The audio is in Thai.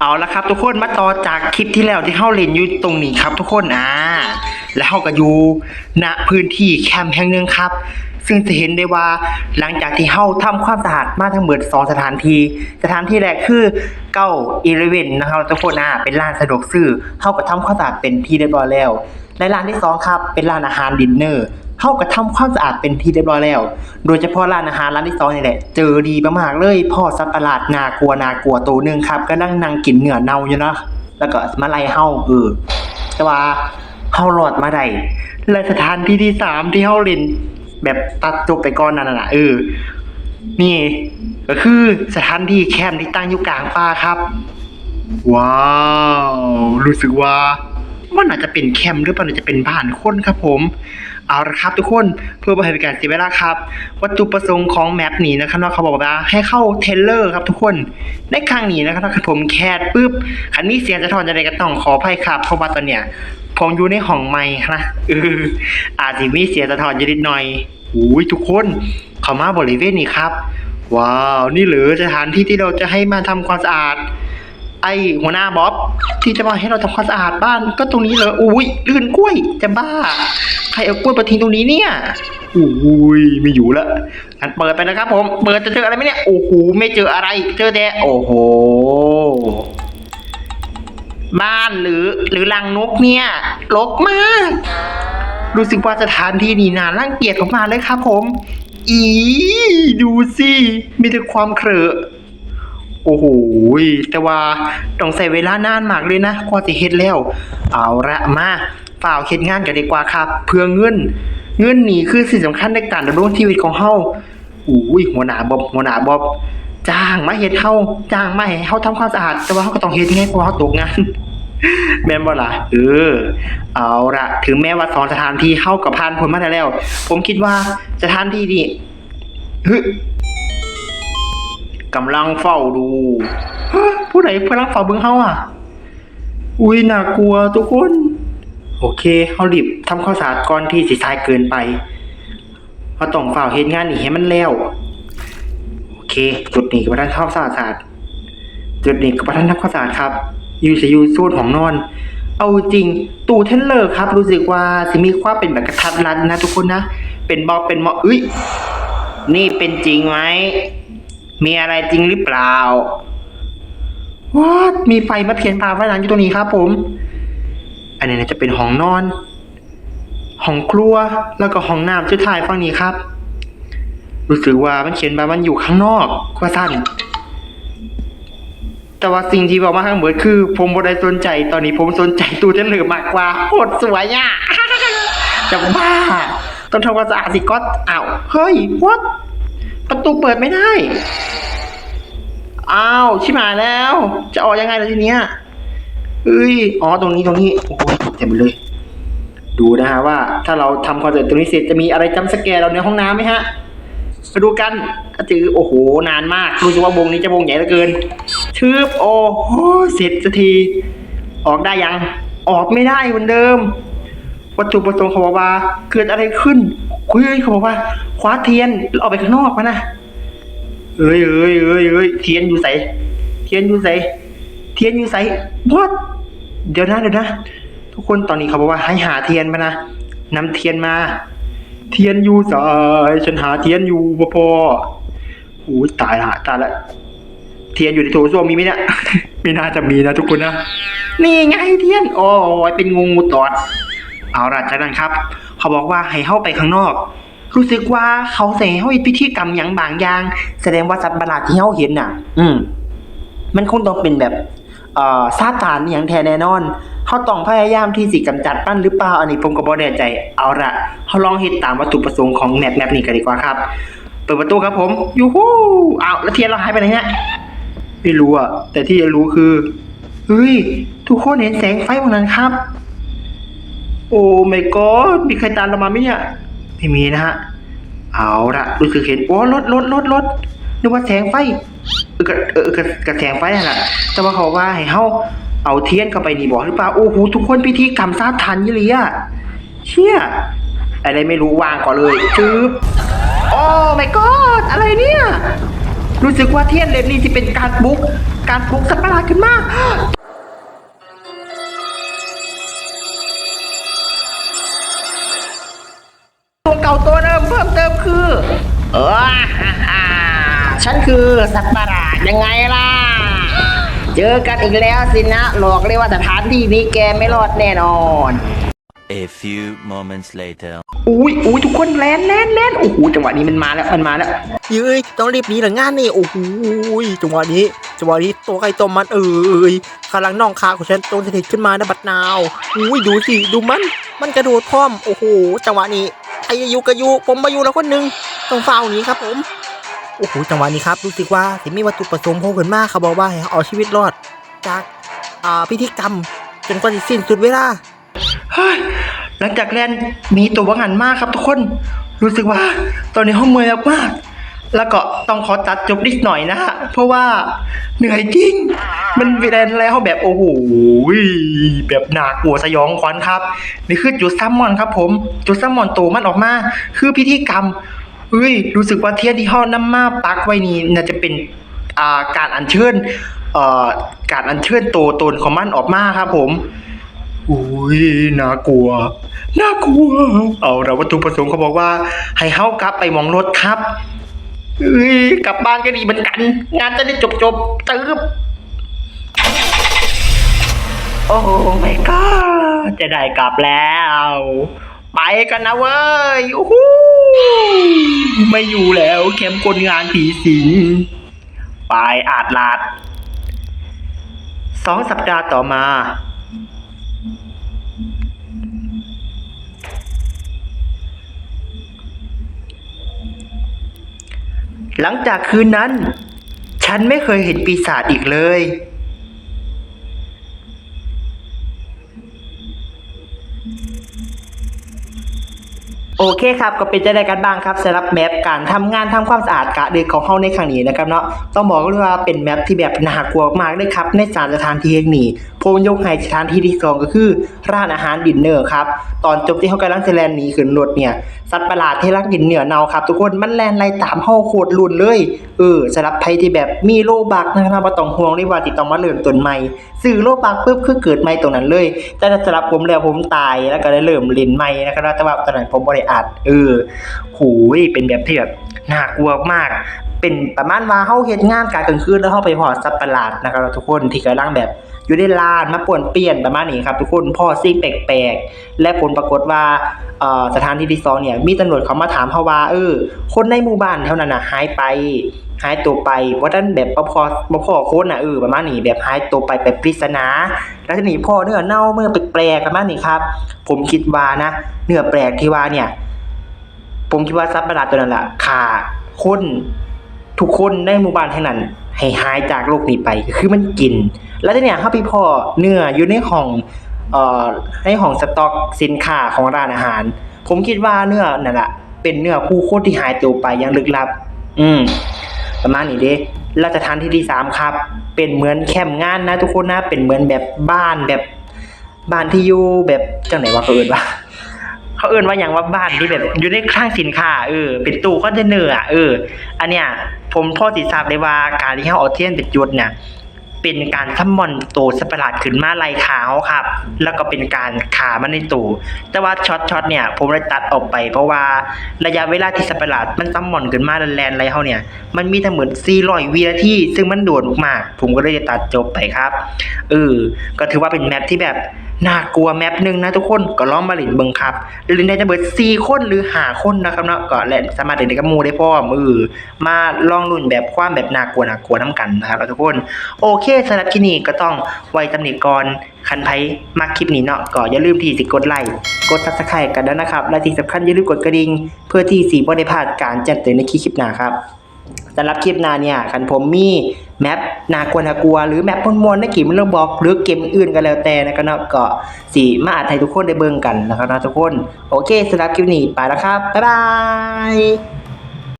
เอาละครับทุกคนมาต่อจากคลิปที่แล้วที่เข้าเล่นอยู่ตรงนี้ครับ ทุกคนอ่าแล้วเฮาก็อยู่ณพื้นที่แคมป์แห่งหนึ่งครับ ซึ่งจะเห็นได้ว่าหลังจากที่เฮาทำความสะอาดมาทั้งหมดสองสถานที่สถานที่แรกคือเก้าอีเลเวนนะครับทุกคนอ่าเป็นร้านสะดวกซื้อเฮาก็ทำความสะอาดเป็นที่เรียบร้อยแล้วและร้านที่สองครับเป็นร้านอาหารดินเนอร์เท่ากับทำความสะอาดเป็นที่เรียบร้อยแล้ว โดยเฉพาะร้านอาหารร้านที่สองนี่แหละ เจอดีมากๆเลยพ่อสัตว์ประหลาดนากลัวนากลัวตัวหนึ่งครับก็นั่งนั่งกินเหนื้อเน่าอยู่นะแล้วก็มาไล่เฮาเออแต่ว่าเฮารอดมาได้และสถานที่ที่สามที่เฮาเล่น แบบตัดจบไปก่อนนั่นน่ะเออ นี่ ก็คือสถานที่แคมป์ที่ตั้งอยู่กลางป่าครับ ว้าว รู้สึกว่า มันอาจจะเป็นแคมป์หรือเปล่าอาจจะเป็นบ้านคนครับผม เอาละครับทุกคนเพื่อไม่ให้เป็นการเสียเวลาครับ วัตถุประสงค์ของแมปนี้นะครับเขาบอกว่าให้เข้าเทเลอร์ครับทุกคนในครั้งนี้นะครับถ้าผมแคดปุ๊บคันนี้เสียงจะถอนจะได้ก็ต้องขออภัยครับเพราะว่าตอนเนี้ยผมอยู่ในห้องไม้นะเอออาจจะมีเสียงสะท้อนอยู่นิดหน่อยอุ้ยทุกคนเข้ามาบริเวณนี้ครับ ว้าว นี่หรือสถานที่ที่เราจะให้มาทำความสะอาด ไอหัวหน้าบ๊อบ ที่จะมาให้เราทำความสะอาดบ้านก็ตรงนี้เลยอุ้ยลื่นกล้วยจะบ้า ใครเอากล้วยมาทิ้งตรงนี้เนี่ยอุ้ยไม่อยู่ละงั้นเปิดไปนะครับ ผมเปิดจะเจออะไรไหมเนี่ยโอ้โหไม่เจออะไร เจอแต่โอ้โหบ้านหรือหรือรังนกเนี่ยรกมาก รู้สึกว่าสถานที่นี้น่ารังเกียจของมาเลยครับผม อี ดูสิมีแต่ความเครอะ โอ้โหแต่ว่าต้องใส่เวลานานมากเลยนะกว่าจะเฮ็ดแล้ว เอาละมาฝ่าวเฮ็ดงานกันดีกว่าครับ เพื่อเงิน เงินนี่คือสิ่งสำคัญในการดำรงชีวิตของเฮาอุ้ยหัวหน้าบ๊อบหัวหน้าบ๊อบจ้างมาเฮ็ดเฮาจ้างมาให้เฮาทำความสะอาด แต่ว่าเฮาก็ต้องเฮ็ดไงเพราะเฮาตกงานแม่นบ่ล่ะเออ เอาละถึงแม้ว่าสองสถานที่เฮากับผ่านพ้นมาแล้ว ผมคิดว่าสถานที่นี้ฮึ กำลังเฝ้าดูฮะผู้ใดกำลังเฝ้าเบิ่งเฮาอะ อุ้ยน่ากลัวทุกคน โอเคเฮารีบทำความสาดก่อนที่สิสายเกินไปเฮาต้องเฝ้าเฮ็ดงานนี่ให้มันแล้วโอเค จุดนี้ก็บ่ทันทำความสะอาดจุดนี้ก็บ่ทันทำความสาดครับยู่สิยู่โซนของนอน เอาจริงตูเทนเลอร์ครับ รู้สึกว่าสิมีความเป็นแบบกระทัดรัดนะทุกคนนะเป็นบอเป็นมอเอ้ยนี่เป็นจริงไหม มีอะไรจริงหรือเปล่าว้ามีไฟมาเพียงตาไฟหลังอยู่ตรงนี้ครับ ผม อันนี้จะเป็นห้องนอน ห้องครัว แล้วก็ห้องน้ำจุดท้ายฝั่งนี้ครับ รู้สึกว่ามันเขียนว่ามันอยู่ข้างนอกกว่าสั้นแต่ว่าสิ่งที่บอกมาข้างบนคือ ผมบ่ได้สนใจ ตอนนี้ผมสนใจตู้เทนเหลือมากกว่าโคตรสวยอะจะบ้า ต้องทำความสะอาดสิก๊อตอ้าว เฮ้ย what ประตูเปิดไม่ได้ อ้าว ชิบหายแล้ว จะออกยังไงล่ะทีเนี้ยเอ้ย อ๋อ ตรงนี้ ตรงนี้ โอ้โหเต็มเลย ดูนะฮะว่า ถ้าเราทำคอนเสิร์ตตรงนี้เสร็จจะมีอะไรจำสแกร์เราในห้องน้ำไหมฮะมาดูกันจือ โอ้โห นานมาก รู้สึกว่าวงนี้จะวงใหญ่เหลือเกิน ชืบ โอ้โหเสร็จสักที ออกได้ยัง ออกไม่ได้เหมือนเดิม วัตถุประสงค์เขาบอกว่าเกิดอะไรขึ้นเฮ้ยเขาบอกว่าคว้าเทียนแล้วออกไปข้างนอกมานะเอ้ยเอ้ยเอ้ยเอ้ยเทียนอยู่ใสเทียนอยู่ใสเทียนอยู่ใสวัดเดี๋ยวนะเดี๋ยวนะ ทุกคนตอนนี้เขาบอกว่าให้หาเทียนมานะนำเทียนมา เทียนอยู่ใสฉันหาเทียนอยู่บ่พออู้ยตายละตายละเทียนอยู่ในโถส้วมมีไหมเนี่ยไม่น่าจะมีนะทุกคนนะนี่ไงเทียนโอ้ยเป็นงูตอด เอาล่ะจากนั้นครับ เขาบอกว่าให้เข้าไปข้างนอก รู้สึกว่าเขาใส่ให้เขาพิธีกรรมอย่างบางอย่าง แสดงว่าสัตว์ประหลาดที่เขาเห็นน่ะ อืม มันคงต้องเป็นแบบเอ่อซาตานอย่างแท้แน่นอนเขาต้องพยายามที่สิกำจัดปั้นหรือเปล่าอันนี้ผมก็บ่แน่ใจ เอาละเขาลองเฮ็ดตามวัตถุประสงค์ของแมปแมปนี้กันดีกว่าครับ เปิดประตูครับผมยูฮูอ้าวแล้วเทียนเราหายไปไหนเนี่ยไม่รู้อะแต่ที่รู้คือเฮ้ยทุกคนเห็นแสงไฟพวกนั้นครับ โอ้ไม่กอดมีใครตามเรามาไหมเนี่ยไม่มีนะฮะ เอาละรู้สึกเห็นโอ้รถรถรถรถนึกว่าแสงไฟเออกระเออกระกระแสงไฟนั่นแหละแต่ว่าเขาว่าให้เฮาเอาเทียนเข้าไปนี่บอกหรือเปล่าโอ้โหทุกคนพิธีกรรมซาทันยี่เลยอะเชี่ยอะไรไม่รู้วางก่อนเลยจึ๊บโอ้ไม่กอดอะไรเนี่ย รู้สึกว่าเทียนเล่มนี้จะเป็นการบุก การบุกสัตว์ประหลาดขึ้นมาต ก่าตัวเดิมเพิ่มเติมคือเออฉันคือสัตว์ประหลาดยังไงล่ะ เจอกันอีกแล้วสินะหลอกเลยว่าสถานที่นี้แกไม่รอดแน่นอน A few moments later. อุ้ยอุ้ยทุกคนแลนแลนแลนโอ้โหจังหวะนี้มันมาแล้วมันมาแล้วเย้ยต้องรีบหนีหลังงานนี่โอ้โหยจังหวะนี้จังหวะนี้ตัวใครตัวมันเอ้ยกำลังน่องขาของฉันตรงสถิตขึ้นมานะบัดนาวอุ้ยดูสิดูมันมันกระโดดพร้อมโอ้โหจังหวะนี้ใครจะอยู่ก็อยู่ผมมาอยู่แล้วคนหนึ่งต้องเฝ้าหนีครับผมโอ้โหจังหวะนี้ครับรู้สึกว่าที่มีวัตถุประสงค์โผล่ขึ้นมาเขาบอกว่าให้เอาชีวิตรอดจากอ่าพิธีกรรมจนกว่าจะสิ้นสุดเวลาเฮ้ยหลังจากแลนมีตัวว่างหันมากครับทุกคน รู้สึกว่า ตอนนี้ห้องเมื่อยมาก แล้วก็ต้องขอตัดจบนิดหน่อยนะฮะ เพราะว่าเหนื่อยจริง มันแลนแล้วแบบโอ้โหแบบหนากลัวสยองขวัญครับ นี่คือจุดซัมมอนครับผม จุดซัมมอนโตมันออกมา คือพิธีกรรมเฮ้ย รู้สึกว่าเทียนที่ห้อน้ำมาปักไว้นี่น่าจะเป็นอ่าการอัญเชิญเอ่อการอัญเชิญตัวตนของมันออกมาครับผมอุ้ยน่ากลัว น่ากลัว เอาละวัตถุประสงค์เขาบอกว่า ให้เฮากลับไปมองรถครับ เอ้ยกลับบ้านก็ดีเหมือนกัน งานจะได้จบจบๆตึ๊บโอ้ไม่ก็จะได้กลับแล้ว ไปกันนะเว้ยโอ้โหไม่อยู่แล้วเข้มคนงานผีสิงไปอาดลาด สองสัปดาห์ต่อมา หลังจากคืนนั้น ฉันไม่เคยเห็นปีศาจอีกเลย โอเคครับก็เป็นจะได้กันบ้างครับสำหรับแมปการทำงานทำความสะอาดกะเดึกของเฮาในครั้งนี้นะครับเนาะต้องบอกเลยว่าเป็นแมปที่แบบน่ากลัวมากเลยครับในสถานสถานที่แห่งนี้ผมยกให้สถานที่ที่สองก็คือ ร้านอาหารดินเนอร์ครับ ตอนจบที่เขากำลังจะแลนหนีขึ้นรถเนี่ย สัตว์ประหลาดที่รักกินเนื้อเน่าครับ ทุกคนมันแลนไล่ตามเฮาโคตรรุนเลย เออสำหรับใครที่แบบมีโลบักนะครับบ่ต้องห่วงเลยว่าติดต้องมาเริ่มต้นใหม่ซื้อโลบักปุ๊บคือเกิดใหม่ตรงนั้นเลย แต่สำหรับผมแล้วผมตายแล้วก็ได้เริ่มเล่นใหม่นะครับแต่ว่าตอนนั้นผมบ่ได้อัดเออหูยเป็นแบบที่แบบน่ากลัวมากเป็นประมาณว่าเฮาเฮ็ดงานกลางกลางคืนแล้วเฮาไปพอสัตว์ประหลาดนะครับทุกคนที่กำลังแบบ อยู่ในลานมาป่วนเปลี่ยนประมาณนี้ครับทุกคนพ่อสิ่งแปลกๆ และผลปรากฏว่าสถานที่ที่สองเนี่ยมีตำรวจเขามาถามเขาว่าเออ คนในหมู่บ้านเท่านั้นนะหายไปหายตัวไปว่าท่านแบบบ่พอบ่พอคนน่ะเออประมาณนี้แบบหายตัวไปแบบปริศนา แล้วทีนี้พ่อเนื้อเน่าเมื่อแปลกๆประมาณนี้ครับ ผมคิดว่านะเนื้อแปลกที่ว่าเนี่ย ผมคิดว่าสัตว์ประหลาดตัวนั้นแหละฆ่าคนทุกคนในหมู่บ้านแห่งนั้นให้หายจากโลกนี้ไป คือมันกิน แล้วทีเนี้ยถ้าพี่พ่อเนื้ออยู่ในห้องเอ่อในห้องสต็อกสินค้าของร้านอาหาร ผมคิดว่าเนื้อนั่นแหละเป็นเนื้อผู้คนที่หายตัวไปอย่างลึกลับ อืม ประมาณนี้เด้แล้วสถานที่ที่สามครับ เป็นเหมือนแคมป์งานนะ ทุกคนนะเป็นเหมือนแบบบ้านแบบบ้านที่อยู่แบบจังไหนวะเขาเอิ้นว่าเขาเอิ้นว่าอย่างว่าบ้านที่แบบอยู่ในคลังสินค้าเออเป็นตู้คอนเทนเนอร์อะเออ อันเนี้ยผมพ่อสิทราบได้ว่าการที่เขาเอาเทียนไปจุดเนี่ย เป็นการทำมอนโตวสัตว์ประหลาดขึ้นมาลาเขาครับ แล้วก็เป็นการขามันในตูแต่ว่าช็อตช็อตเนี่ยผมเลยตัดออกไป เพราะว่าระยะเวลาที่สปาร์ตมันทำมอนขึ้นมาแลนอะไรเขาเนี่ย มันมีทั้งหมด400วินาทีซึ่งมันโดดมากๆผมก็เลยจะตัดจบไปครับเออก็ถือว่าเป็นแมปที่แบบ น่ากลัวแมปหนึ่งนะทุกคนก็ลองมาเล่นเบิ่งครับเล่นได้จะเบิด4คนหรือ5คนนะครับเนาะก็เล่นสามารถเล่นกับมูได้พร้อมเอมาลองลุ้นแบบความแบบน่ากลัวน่ากลัวน้ำกันนะครับทุกคนโอเคสำหรับคลิปนี้ก็ต้องไว้ตำหนิก่อนคันไพมักคลิปนี้เนาะก็อย่าลืมที่สิกดไลค์กดซับสไครต์กันด้วยนะครับ และที่สำคัญอย่าลืมกดกระดิ่งเพื่อที่สีบ่ได้พลาดการแจ้งเตือนในคลิปหน้าครับสำหรับคลิปหน้าเนี่ยคันผมมี แมปนากลัวน่ากลัวหรือแมปมวนๆในเกมเรื่องบอกหรือเกมอื่นก็แล้วแต่นะครับเนาะก็สีมาอาจให้ทุกคนได้เบิ่งกันนะครับนะทุกคน โอเคสำหรับคลิปนี้ไปแล้วครับบ๊ายบาย